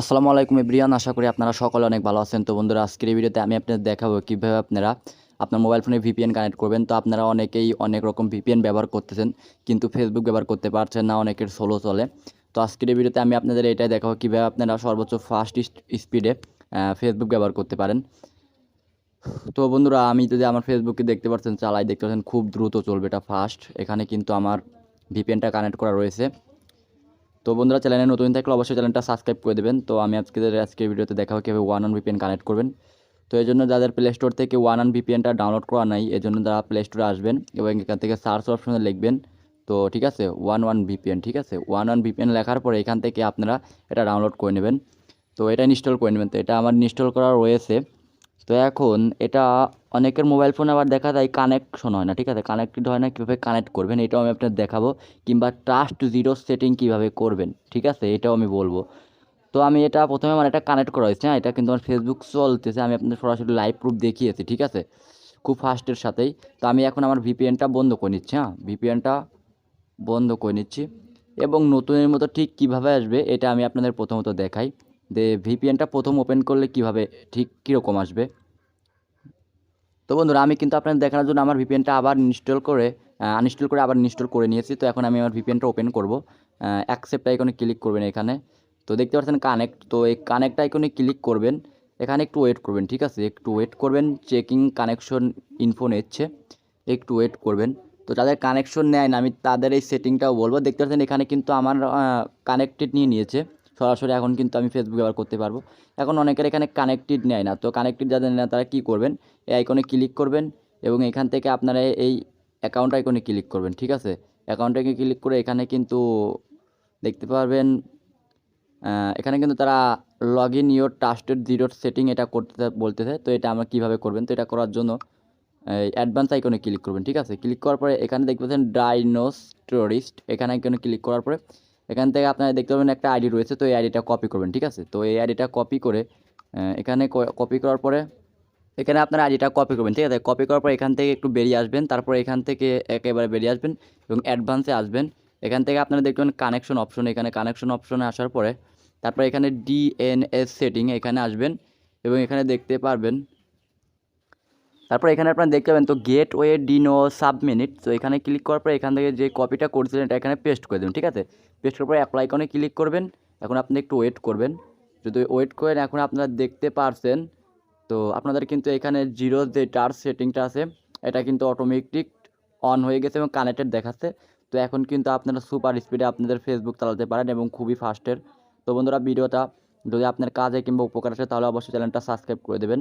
আসসালামু আলাইকুম এভরিয়ান আশা করি আপনারা সকলে অনেক ভালো আছেন। তো বন্ধুরা, আজকের এই ভিডিওতে আমি আপনাদের দেখাবো কীভাবে আপনারা আপনার মোবাইল ফোনে ভিপিএন কানেক্ট করবেন। তো আপনারা অনেকেই অনেক রকম ভিপিএন ব্যবহার করতেছেন, কিন্তু ফেসবুক ব্যবহার করতে পারছেন না, অনেকের সোলো চলে। তো আজকের এই ভিডিওতে আমি আপনাদের এটাই দেখাবো কীভাবে আপনারা সর্বোচ্চ ফাস্ট স্পিডে ফেসবুক ব্যবহার করতে পারেন। তো বন্ধুরা, আমি যদি আমার ফেসবুকে দেখতে পাচ্ছেন চালাই দেখতে পাচ্ছেন খুব দ্রুত চলবে এটা ফাস্ট এখানে কিন্তু আমার ভিপিএনটা কানেক্ট করা রয়েছে। তো বন্ধুরা চ্যানেলে নতুন থাকলে অবশ্যই চ্যানেলটা সাবস্ক্রাইব করে দেবেন। তো আমি আজকে আজকের ভিডিওতে দেখাবো কীভাবে ওয়ান অন ভিপিএন কানেক্ট করবেন। তো এই জন্য যাদের প্লে স্টোর থেকে ওয়ান অন ভিপিএনটা ডাউনলোড করা নাই এই জন্য তারা প্লে স্টোরে আসবেন এবং এখান থেকে সার্চ অপশনে লিখবেন। তো ঠিক আছে ওয়ান ওয়ান ভিপিএন ঠিক আছে? ওয়ান ওয়ান ভিপিএন লেখার পরে এখান থেকে আপনারা এটা ডাউনলোড করে নেবেন। তো এটা ইনস্টল করে নেবেন। তো এটা আমার ইনস্টল করা রয়েছে। তো এখন এটা অনেকের মোবাইল ফোনে আবার দেখা যায় কানেকশন হয় না, ঠিক আছে? কানেক্টেড হয় না, কীভাবে কানেক্ট করবেন, এটাও আমি আপনাদের দেখাবো। কিংবা ট্রাস্ট জিরো সেটিং কীভাবে করবেন, ঠিক আছে? এটাও আমি বলব। তো আমি এটা প্রথমে আমার এটা কানেক্ট করা হয়েছে হ্যাঁ? এটা কিন্তু আমার ফেসবুক চলতেছে, আমি আপনাদের সরাসরি লাইভ প্রুফ দেখিয়েছি, ঠিক আছে? খুব ফাস্টের সাথেই। তো আমি এখন আমার ভিপিএনটা বন্ধ করে নিচ্ছি হ্যাঁ? ভিপিএনটা বন্ধ করে নিচ্ছি। এবং নতুনের মতো ঠিক কীভাবে আসবে, এটা আমি আপনাদের প্রথমত দেখাই। যে ভিপিএনটা প্রথম ওপেন করলে কীভাবে, ঠিক কীরকম আসবে? তো বন্ধুরা, আমি কিন্তু আপনাদের দেখানোর জন্য আমার ভিপিএনটা আবার ইনস্টল করে আনইনস্টল করে আবার ইনস্টল করে নিয়েছি। তো এখন আমি আমার ভিপিএনটা ওপেন করব। অ্যাকসেপ্ট আইকনে ক্লিক করবেন এখানে। তো দেখতে পাচ্ছেন কানেক্ট তো এই কানেক্ট আইকনে ক্লিক করবেন। এখানে একটু ওয়েট করবেন, ঠিক আছে? একটু ওয়েট করবেন চেকিং কানেকশন ইনফো নিচ্ছে। একটু ওয়েট করবেন। তো যাদের কানেকশন নেয় না, আমি তাদের এই সেটিংটাও বলব। দেখতে পাচ্ছেন এখানে কিন্তু আমার কানেক্টেড নিয়ে নিয়েছে। সরাসরি এখন কিন্তু আমি ফেসবুক ব্যবহার করতে পারব। এখন অনেকের এখানে কানেক্টেড নেয় না। তো কানেক্টেড যাদের নেয় তারা কী করবেন? এই আইকনে ক্লিক করবেন এবং এখান থেকে আপনারা এই অ্যাকাউন্ট আইকনে ক্লিক করবেন, ঠিক আছে? অ্যাকাউন্ট আইকনে ক্লিক করে এখানে কিন্তু দেখতে পারবেন এখানে কিন্তু তারা লগ ইন ইয়োর টাস্টেড জিরোর সেটিং এটা করতে বলতেছে। তো এটা আমরা কীভাবে করবেন? তো এটা করার জন্য অ্যাডভান্স আইকনে ক্লিক করবেন, ঠিক আছে? ক্লিক করার পরে এখানে দেখতে পাচ্ছেন ডাইনোস টোরিস্ট এখানে আইকনে ক্লিক করার পরে এখান থেকে আপনারা দেখতে পাবেন একটা আইডি রয়েছে, তো এই আইডিটা কপি করবেন, ঠিক আছে? তো এই আইডিটা কপি করে এখানে কপি করার পরে এখানে আপনার আইডিটা কপি করবেন, ঠিক আছে? কপি করার পর এখান থেকে একটু বেরিয়ে আসবেন, তারপর এখান থেকে একেবারে বেরিয়ে আসবেন এবং অ্যাডভান্সে আসবেন। এখান থেকে আপনারা দেখবেন কানেকশন অপশন এখানে কানেকশন অপশনে আসার পরে তারপর এখানে ডিএনএস সেটিং এখানে আসবেন এবং এখানে দেখতে পারবেন তারপর এখানে আপনারা দেখতে পাবেন, তো গেট ওয়ে ডিনো সাবমিনিট তো এখানে ক্লিক করার পর এখান থেকে যে কপিটা করছিলেন এটা এখানে পেস্ট করে দেবেন ঠিক আছে? পেস্ট করার পর অ্যাপ্লাই করে ক্লিক করবেন, এখন আপনি একটু ওয়েট করবেন। যদি ওয়েট করেন, এখন আপনারা দেখতে পারছেন, তো আপনাদের কিন্তু এখানে জিরো যে টার্চ সেটিংটা আছে, এটা কিন্তু অটোমেটিক অন হয়ে গেছে এবং কানেক্টেড দেখাচ্ছে। তো এখন কিন্তু আপনারা সুপার স্পিডে আপনাদের ফেসবুক চালাতে পারেন এবং খুবই ফাস্টের তো বন্ধুরা, ভিডিওটা যদি আপনার কাজে কিংবা উপকার আসে, তাহলে অবশ্যই চ্যানেলটা সাবস্ক্রাইব করে দেবেন।